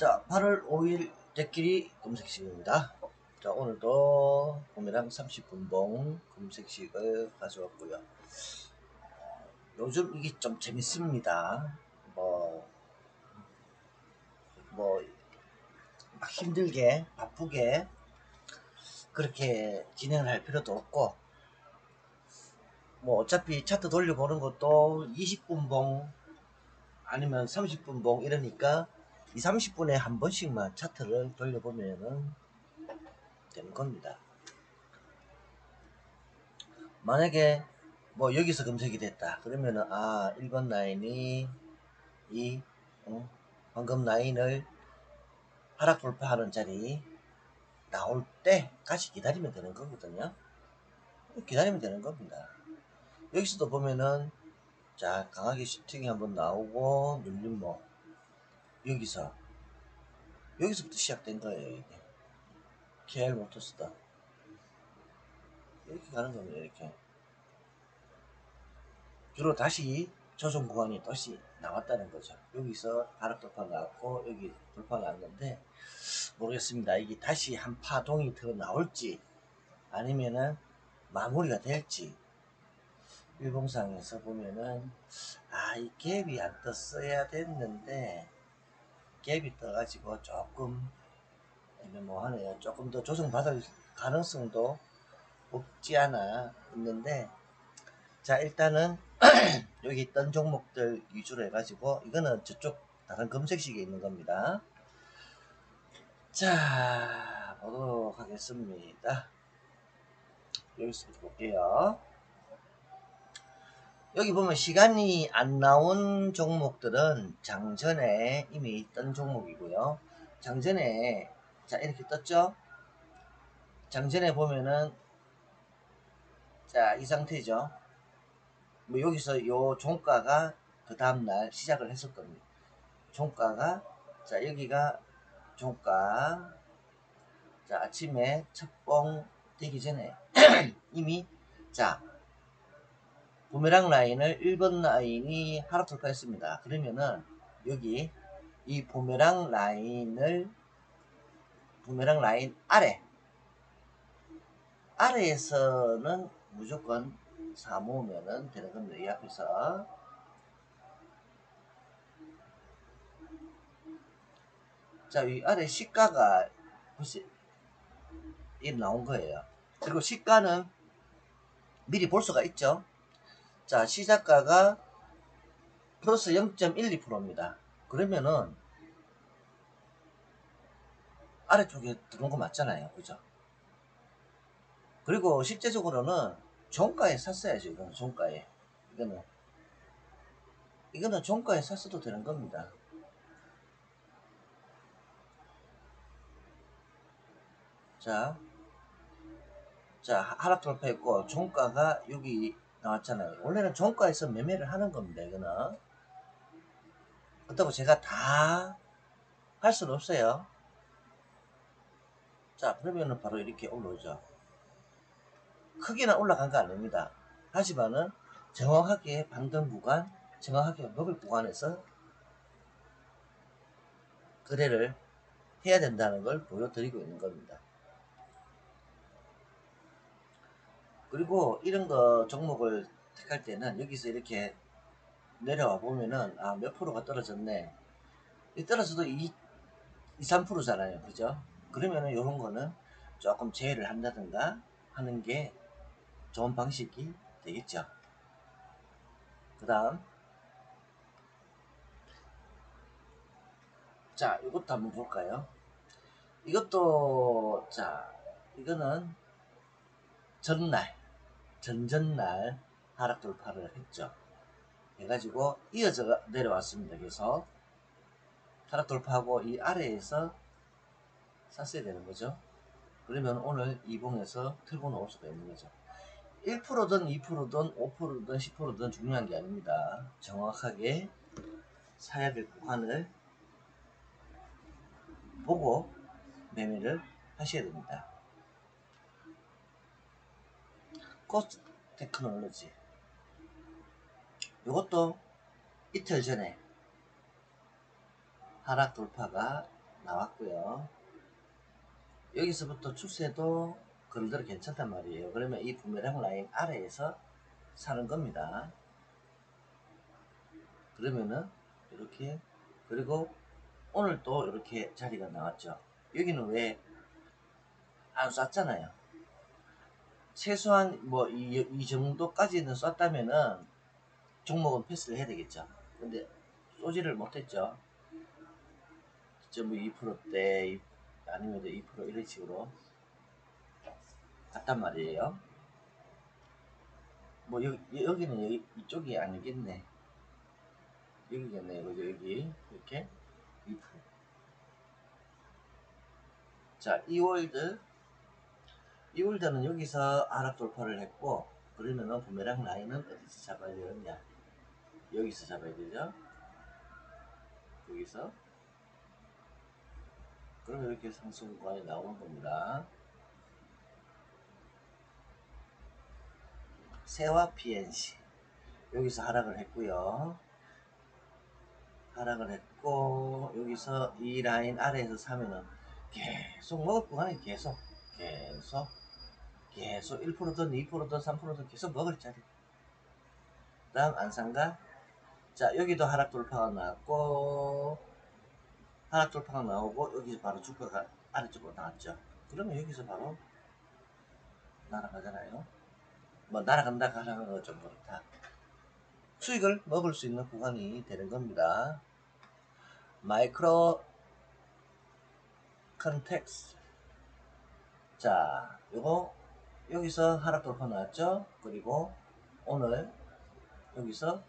자, 8월 5일 대끼리 검색식입니다. 자, 오늘도 봄이랑 30분봉 검색식을 가져왔고요. 요즘 이게 좀 재밌습니다. 뭐, 뭐, 막 힘들게, 바쁘게, 그렇게 진행을 할 필요도 없고, 뭐, 어차피 차트 돌려보는 것도 20분 봉 아니면 30분 봉 이러니까 2, 30분에 한 번씩만 차트를 돌려보면은 되는 겁니다. 만약에 뭐 여기서 검색이 됐다. 그러면은 아 1번 라인이 이 어, 방금 라인을 하락 돌파하는 자리 나올 때까지 기다리면 되는 거거든요. 기다리면 되는 겁니다. 여기서도 보면은 자 강하게 슈팅이 한번 나오고 눌림목 여기서 여기서부터 시작된 거예요 이게. KR 모터스다. 이렇게 가는 겁니다 이렇게. 주로 다시 조정 구간이 다시 나왔다는 거죠. 여기서 하락 돌파 나왔고 여기 돌파 나왔는데 모르겠습니다. 이게 다시 한 파동이 더 나올지 아니면은 마무리가 될지. 일봉상에서 보면은 아 이 갭이 안 떴어야 됐는데 갭이 떠가지고 조금 애매모하네요. 조금 더 조정받을 가능성도 없지 않아 있는데 자 일단은 여기 있던 종목들 위주로 해가지고 이거는 저쪽 다른 검색식에 있는 겁니다. 자 보도록 하겠습니다. 여기서부터 볼게요. 여기 보면 시간이 안 나온 종목들은 장전에 이미 있던 종목이고요. 장전에 자 이렇게 떴죠. 장전에 보면은 자 이 상태죠. 뭐 여기서 요 종가가 그 다음날 시작을 했을 겁니다. 종가가 자 여기가 종가 자 아침에 첫봉 되기 전에 이미 자 부메랑 라인을 1번 라인이 하락 돌파했습니다. 그러면은 여기 이 부메랑 라인을 부메랑 라인 아래 아래에서는 무조건 사모으면은 되는 겁니다. 이 앞에서 자, 이 아래 시가가 벌써 이 나온 거예요. 그리고 시가는 미리 볼 수가 있죠. 자, 시작가가 플러스 0.12%입니다. 그러면은 아래쪽에 들어온 거 맞잖아요. 그죠? 그리고 실제적으로는 종가에 샀어야죠. 이거는 종가에. 이거는 이거는 종가에 샀어도 되는 겁니다. 자, 자 하락 돌파했고 종가가 여기 나왔잖아요. 원래는 종가에서 매매를 하는 겁니다. 이거는 그렇다고 제가 다 할 수는 없어요. 자 그러면은 바로 이렇게 올라오죠. 크게는 올라간 거 아닙니다. 하지만은 정확하게 방등 구간, 정확하게 먹을 구간에서 거래를 해야 된다는 걸 보여드리고 있는 겁니다. 그리고 이런 거 종목을 택할 때는 여기서 이렇게 내려와 보면은 아 몇 프로가 떨어졌네. 이 떨어져도 2, 2 3%잖아요. 그죠? 그러면은 이런 거는 조금 제외를 한다든가 하는 게 좋은 방식이 되겠죠. 그 다음. 자 이것도 한번 볼까요? 이것도 자 이거는 전날 전전날 하락 돌파를 했죠. 해가지고 이어져 내려왔습니다. 그래서 하락 돌파하고 이 아래에서 샀어야 되는 거죠. 그러면 오늘 이봉에서 틀고 나올 수가 있는 거죠. 1%든 2%든 5%든 10%든 중요한 게 아닙니다. 정확하게 사야 될 구간을 보고 매매를 하셔야 됩니다. 코스트 테크놀로지 이것도 이틀 전에 하락 돌파가 나왔고요. 여기서부터 추세도 그런대로 괜찮단 말이에요. 그러면 이 부메랑 라인 아래에서 사는 겁니다. 그러면은 이렇게 그리고 오늘 또 이렇게 자리가 나왔죠. 여기는 왜 안 쐈잖아요. 최소한 뭐이 정도까지는 쐈다면은 종목은 패스를 해야 되겠죠. 근데 쏘지를 못했죠. 전부 2%대 아니면 2% 이런 식으로 갔단 말이에요. 뭐 여기, 여기는 여기 이쪽이 아니겠네. 여기겠네. 그죠? 여기 이렇게 2%. 자, 이월드 이월드는 여기서 하락 돌파를 했고 그러면은 부메랑 라인은 어디서 잡아야 되느냐? 여기서 잡아야 되죠. 여기서 그러면 이렇게 상승 구간이 나오는 겁니다. 세와 PNC 여기서 하락을 했고요. 하락을 했고 여기서 이 라인 아래에서 사면은 계속 먹을 구간이 계속 계속 계속 1%든 2%든 3%든 계속 먹을 자리. 다음 안산가. 자 여기도 하락 돌파가 나왔고 하락 돌파가 나오고 여기서 바로 주가가 아래쪽으로 나왔죠. 그러면 여기서 바로 날아가잖아요. 뭐 날아간다 가라는 거좀 그렇다 수익을 먹을 수 있는 구간이 되는 겁니다. 마이크로 컨텍스. 자 요거 여기서 하락 돌파 나왔죠? 그리고 오늘 여기서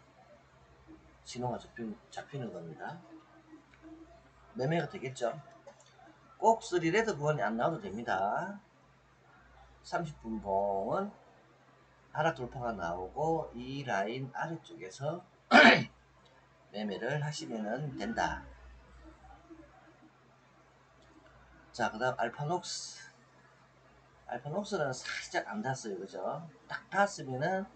신호가 잡히는, 잡히는 겁니다. 매매가 되겠죠? 꼭 3레드 구간이 안 나와도 됩니다. 30분 봉은 하락 돌파가 나오고 이 라인 아래쪽에서 매매를 하시면 된다. 자, 그 다음 알파녹스. 알파녹스는 살짝 안 닿았어요. 그죠? 딱 닿았으면은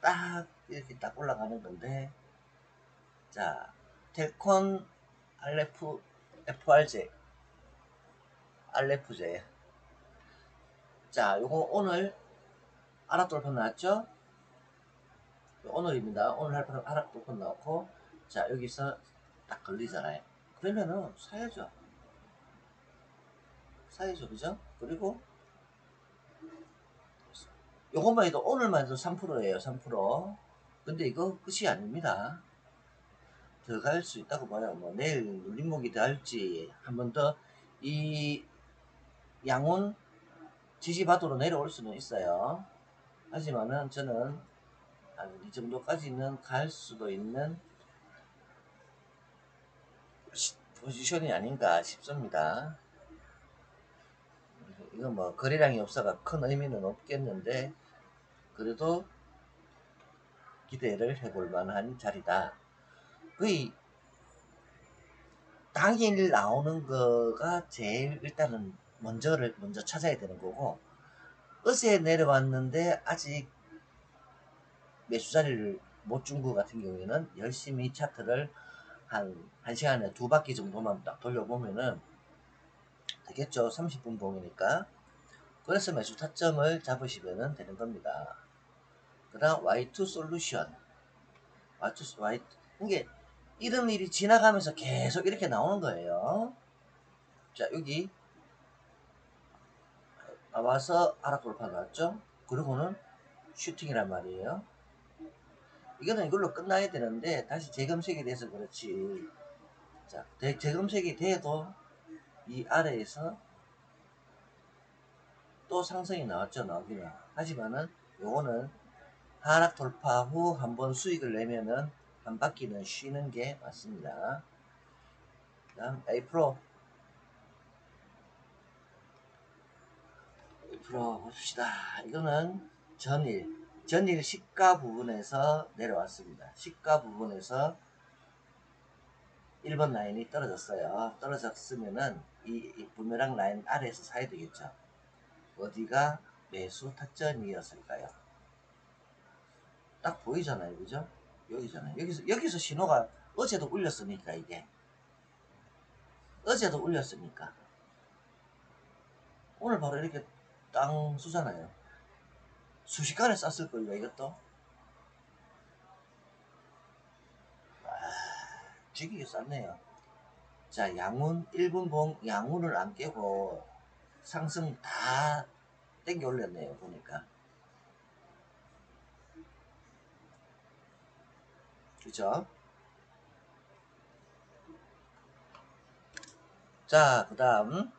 딱 이렇게 딱 올라가는 건데. 자, 텔콘 RF, FRJ. RFJ. 자, 요거 오늘 하락돌파 나왔죠? 오늘입니다. 오늘 하락돌파 나왔고, 자, 여기서 딱 걸리잖아요. 그러면은 사야죠. 사이죠 그죠? 그리고 요것만 해도 오늘만 해도 3%예요 3% 근데 이거 끝이 아닙니다. 더 갈 수 있다고 봐요. 뭐 내일 눌림목이 더 할지 한 번 더 이 양온 지지바도로 내려올 수는 있어요. 하지만은 저는 이 정도까지는 갈 수도 있는 포지션이 아닌가 싶습니다 이건 뭐 거래량이 없어가 큰 의미는 없겠는데 그래도 기대를 해볼 만한 자리다. 거의 당일 나오는 거가 제일 일단은 먼저를 먼저 찾아야 되는 거고 어제 내려왔는데 아직 매수 자리를 못준것 같은 경우에는 열심히 차트를 한, 한 시간에 두 바퀴 정도만 딱 돌려보면은 되겠죠. 30분 봉이니까. 그래서 매수 타점을 잡으시면 되는 겁니다. 그 다음 Y2 솔루션. Y2, Y, 이게 이런 일이 지나가면서 계속 이렇게 나오는 거예요. 자, 여기 와서 하락 돌파 나왔죠? 그리고는 슈팅이란 말이에요. 이거는 이걸로 끝나야 되는데 다시 재검색이 돼서 그렇지. 자, 재검색이 돼도 이 아래에서 또 상승이 나왔죠 나오기는 하지만은 요거는 하락 돌파 후 한번 수익을 내면은 한 바퀴는 쉬는 게 맞습니다. 그 다음 A프로. A프로 봅시다. 이거는 전일 전일 시가 부분에서 내려왔습니다. 시가 부분에서 1번 라인이 떨어졌어요 떨어졌으면은 이, 이 부메랑 라인 아래에서 사야 되겠죠. 어디가 매수 타점이었을까요? 딱 보이잖아요. 그죠? 여기잖아요. 여기서, 여기서 신호가 어제도 울렸으니까 이게. 어제도 올렸으니까 오늘 바로 이렇게 땅 쏘잖아요 수시간에 쌌을 걸요 이것도 아, 죽이게 쌌네요. 자 양운 1분 봉 양운을 안 깨고 상승 다 땡겨 올렸네요 보니까. 그죠? 자, 그 다음.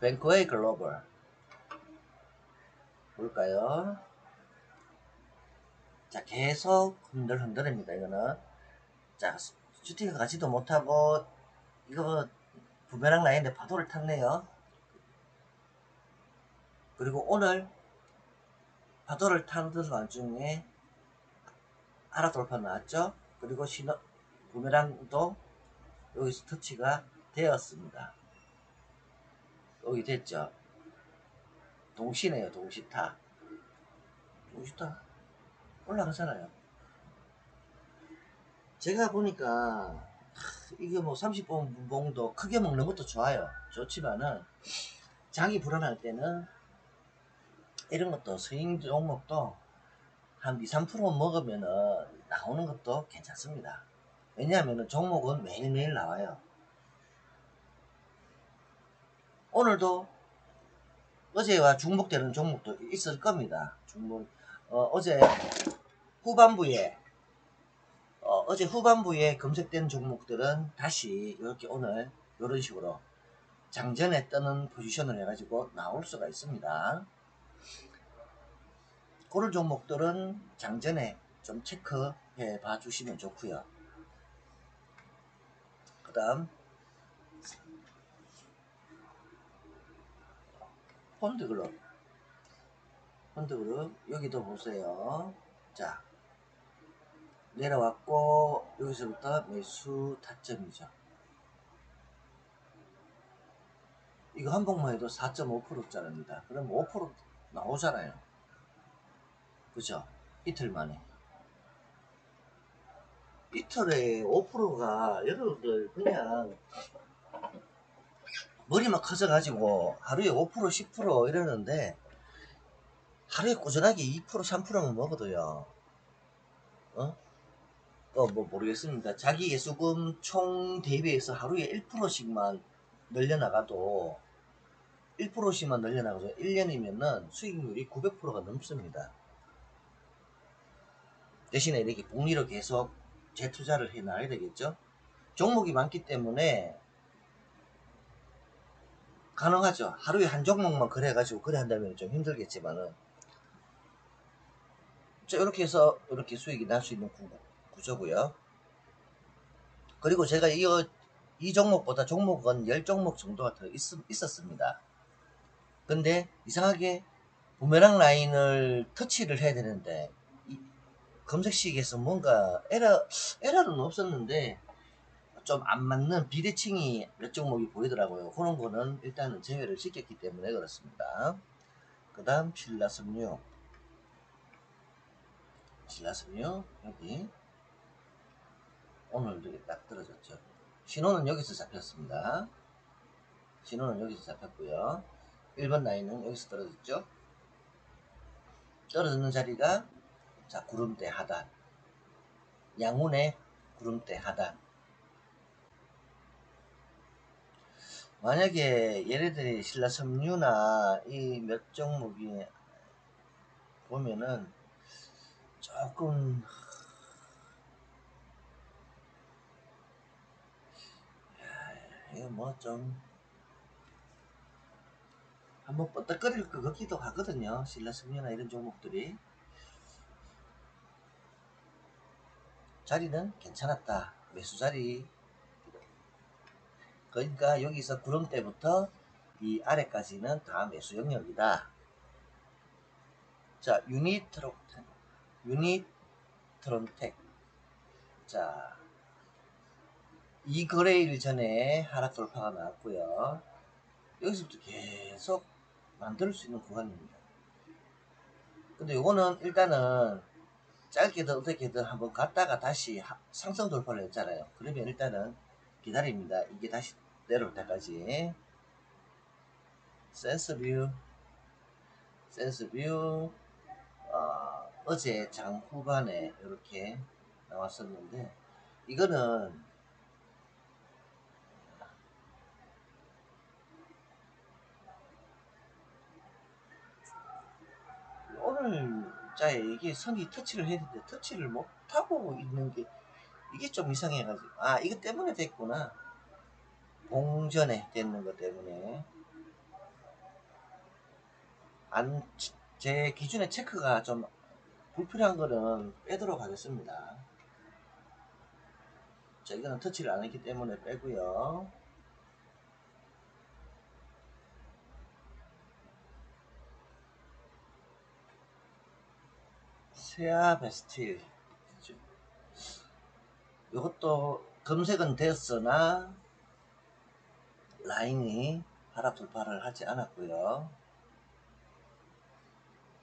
뱅크웨이 글로벌. 볼까요? 자, 계속 흔들흔들입니다. 이거는 자, 슈팅을 가지도 못하고 이거 부메랑 라인에 파도를 탔네요. 그리고 오늘 파도를 타는 와중에 아라 돌파 나왔죠? 그리고 신호 부메랑도 여기서 터치가 되었습니다. 여기 됐죠? 동시네요, 동시타. 동시타. 올라가잖아요. 제가 보니까, 이게 뭐 30번 봉도 크게 먹는 것도 좋아요. 좋지만은, 장이 불안할 때는, 이런 것도 스윙 종목도 한 2, 3% 먹으면은 나오는 것도 괜찮습니다. 왜냐하면 종목은 매일매일 나와요. 오늘도 어제와 중복되는 종목도 있을 겁니다. 중복, 어, 제 후반부에 어, 제 후반부에 검색된 종목들은 다시 이렇게 오늘 이런 식으로 장전에 뜨는 포지션을 해가지고 나올 수가 있습니다. 그런 종목들은 장전에 좀 체크해 봐 주시면 좋고요. 그 다음 펀드그룹 펀드그룹 여기도 보세요. 자 내려왔고 여기서부터 매수 타점이죠. 이거 한 봉만 해도 4.5%짜리입니다. 그럼 5% 나오잖아요. 그죠? 이틀 만에. 이틀에 5%가 여러분들 그냥 머리만 커져가지고 하루에 5% 10% 이러는데 하루에 꾸준하게 2% 3%만 먹어도요 어? 어뭐 모르겠습니다 자기 예수금 총 대비해서 하루에 1%씩만 늘려나가도 1%씩만 늘려나가도 1년이면은 수익률이 900%가 넘습니다 대신에 이렇게 복리로 계속 재투자를 해 놔야 되겠죠 종목이 많기 때문에 가능하죠. 하루에 한 종목만 그래가지고 그래 한다면 좀 힘들겠지만은 자 이렇게 해서 이렇게 수익이 날 수 있는 구, 구조고요. 그리고 제가 이, 이 종목보다 종목은 10종목 정도가 더 있, 있었습니다. 근데 이상하게 부메랑 라인을 터치를 해야 되는데 검색식에서 뭔가 에러, 에러는 없었는데 좀 안 맞는 비대칭이 몇 종목이 보이더라고요. 그런 거는 일단은 제외를 시켰기 때문에 그렇습니다. 그 다음 신라섬유 신라섬유 여기 오늘 여기 딱 떨어졌죠. 신호는 여기서 잡혔습니다. 신호는 여기서 잡혔고요. 1번 라인은 여기서 떨어졌죠. 떨어지는 자리가 자 구름대 하단 양운의 구름대 하단 만약에 얘네들이 신라섬유나 이 몇 종목이 보면은 이거 뭐좀 한번 뻗덕거릴 것 같기도 하거든요 신라섬유나 이런 종목들이 자리는 괜찮았다. 매수 자리. 그러니까 여기서 구름대부터 이 아래까지는 다 매수 영역이다. 자, 유니트로텍. 유니 트론텍. 자, 이 거래일 전에 하락 돌파가 나왔고요. 여기서부터 계속 만들 수 있는 구간입니다. 근데 이거는 일단은 짧게든 어떻게든 한번 갔다가 다시 하- 상승 돌파를 했잖아요. 그러면 일단은 기다립니다. 이게 다시 내려올 때까지. 센스 뷰, 센스 뷰, 어, 어제 장 후반에 이렇게 나왔었는데, 이거는 오늘 자에 이게 선이 터치를 되는데 터치를 못하고 있는 게 이게 좀 이상해가지고. 아 이거 때문에 됐구나. 봉전에 됐는 것 때문에. 안 제 기준에 체크가 좀 불필요한 거는 빼도록 하겠습니다. 자 이거는 터치를 안 했기 때문에 빼고요. 세아 베스틸. 이것도 검색은 되었으나 라인이 하락 돌파를 하지 않았고요.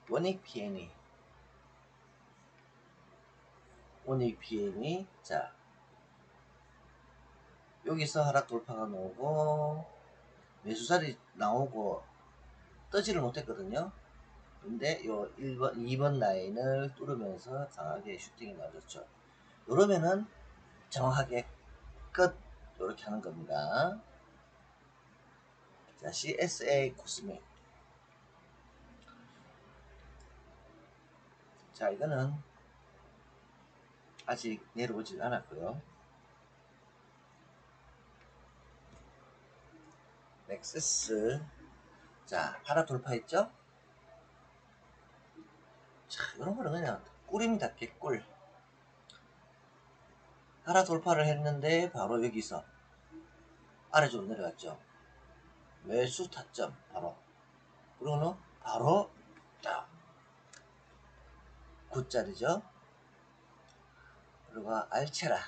원익 PN이 원익 PN이 자 여기서 하락 돌파가 나오고 매수살이 나오고 떠지를 못했거든요 근데 요 1번, 2번 라인을 뚫으면서 강하게 슈팅이 나졌죠. 이러면은 정확하게 끝 이렇게 하는 겁니다. 자, CSA 코스믹. 자, 이거는 아직 내려오질 않았고요. 넥서스. 자, 하나 돌파했죠? 자, 이런 거는 그냥 꿀입니다. 개꿀. 하나 돌파를 했는데 바로 여기서 아래쪽으로 내려갔죠. 매수 타점 바로. 그러고는 바로 딱 9짜리죠. 그리고 알체라.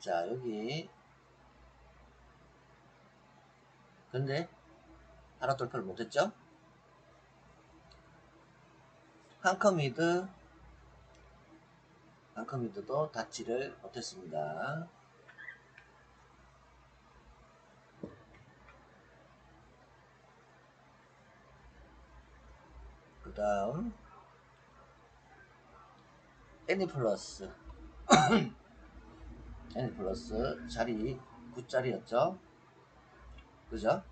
자, 여기 근데 하나 돌파를 못했죠? 한컴미드 한컴미드도 닿지를 못했습니다. 그 다음 애니플러스 애니플러스 자리 9자리였죠 그죠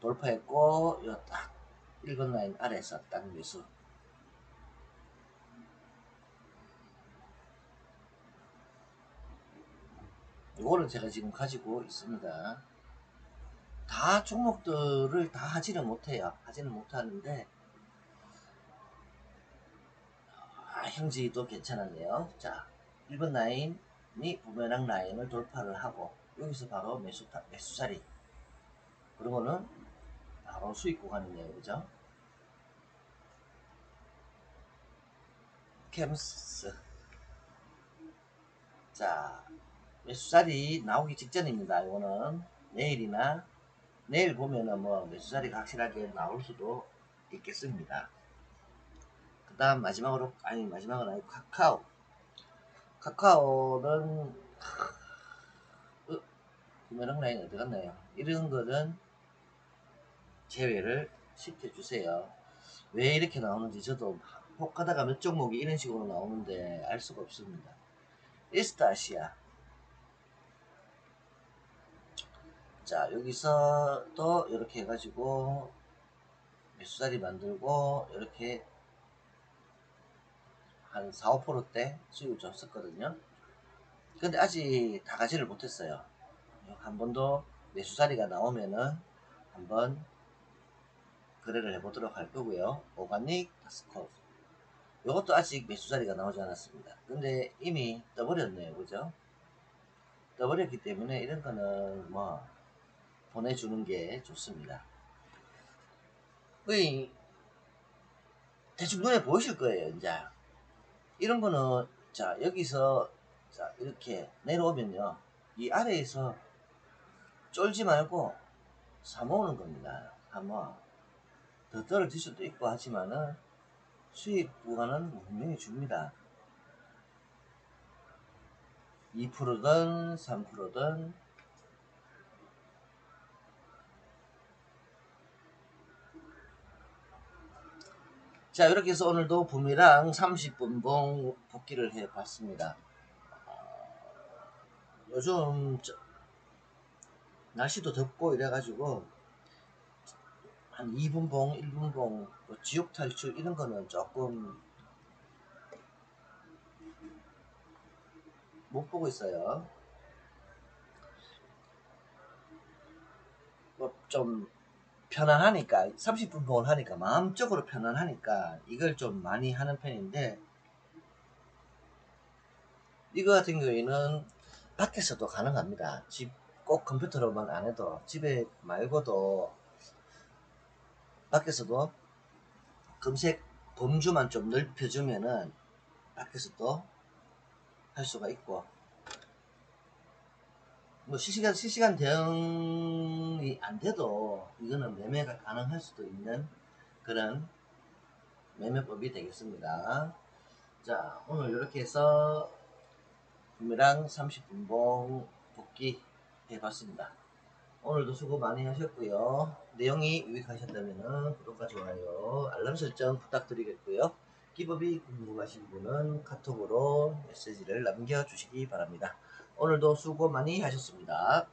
돌파했고 요딱 1번 라인 아래에서 딱 매수 이거를 제가 지금 가지고 있습니다. 다 종목들을 다 하지는 못해요. 하지는 못하는데 아, 형지도 괜찮았네요. 자, 1번 라인이 부메랑 라인을 돌파를 하고 여기서 바로 매수, 매수 자리 그러고는 바로 수익 구간이네요. 그죠? 캠스 자 매수자리 나오기 직전입니다. 이거는 내일이나 내일 보면은 뭐 매수자리가 확실하게 나올 수도 있겠습니다. 그 다음 마지막으로 아니 마지막은 아니고 카카오 카카오는 어, 구매랑 라인 어디 갔나요? 이런 거는 제외를 시켜주세요. 왜 이렇게 나오는지 저도 혹 하다가 몇 종목이 이런 식으로 나오는데 알 수가 없습니다. 이스타시아 자 여기서 또 이렇게 해가지고 매수자리 만들고 이렇게 한 4, 5%대 수익을 줬었거든요. 근데 아직 다 가지를 못했어요. 한번더 매수자리가 나오면은 한번 거래를 해보도록 할 거고요. 오가닉 다스코프 이것도 아직 매수자리가 나오지 않았습니다. 근데 이미 떠버렸네요. 그죠? 떠버렸기 때문에 이런 거는 뭐 보내주는 게 좋습니다. 거의 대충 눈에 보이실 거예요, 이제. 이런 거는, 자, 여기서, 자, 이렇게 내려오면요. 이 아래에서 쫄지 말고 사모으는 겁니다. 사모아. 더 떨어질 수도 있고 하지만은, 수익 구간은 분명히 줍니다. 2%든 3%든 자 이렇게 해서 오늘도 붐이랑 30분봉 복귀를 해 봤습니다. 요즘 저- 날씨도 덥고 이래가지고 한 2분봉 1분봉 뭐 지옥 탈출 이런 거는 조금 못 보고 있어요. 뭐 좀 편안하니까 30분 봉을 하니까 마음적으로 편안하니까 이걸 좀 많이 하는 편인데 이거 같은 경우에는 밖에서도 가능합니다. 집 꼭 컴퓨터로만 안 해도 집에 말고도 밖에서도 검색 범주만 좀 넓혀주면은 밖에서도 할 수가 있고 뭐 실시간 실시간 대응이 안 돼도 이거는 매매가 가능할 수도 있는 그런 매매법이 되겠습니다. 자 오늘 이렇게 해서 구매랑 30분봉 복귀 해봤습니다. 오늘도 수고 많이 하셨고요. 내용이 유익하셨다면 구독과 좋아요, 알람 설정 부탁드리겠고요. 기법이 궁금하신 분은 카톡으로 메시지를 남겨주시기 바랍니다. 오늘도 수고 많이 하셨습니다.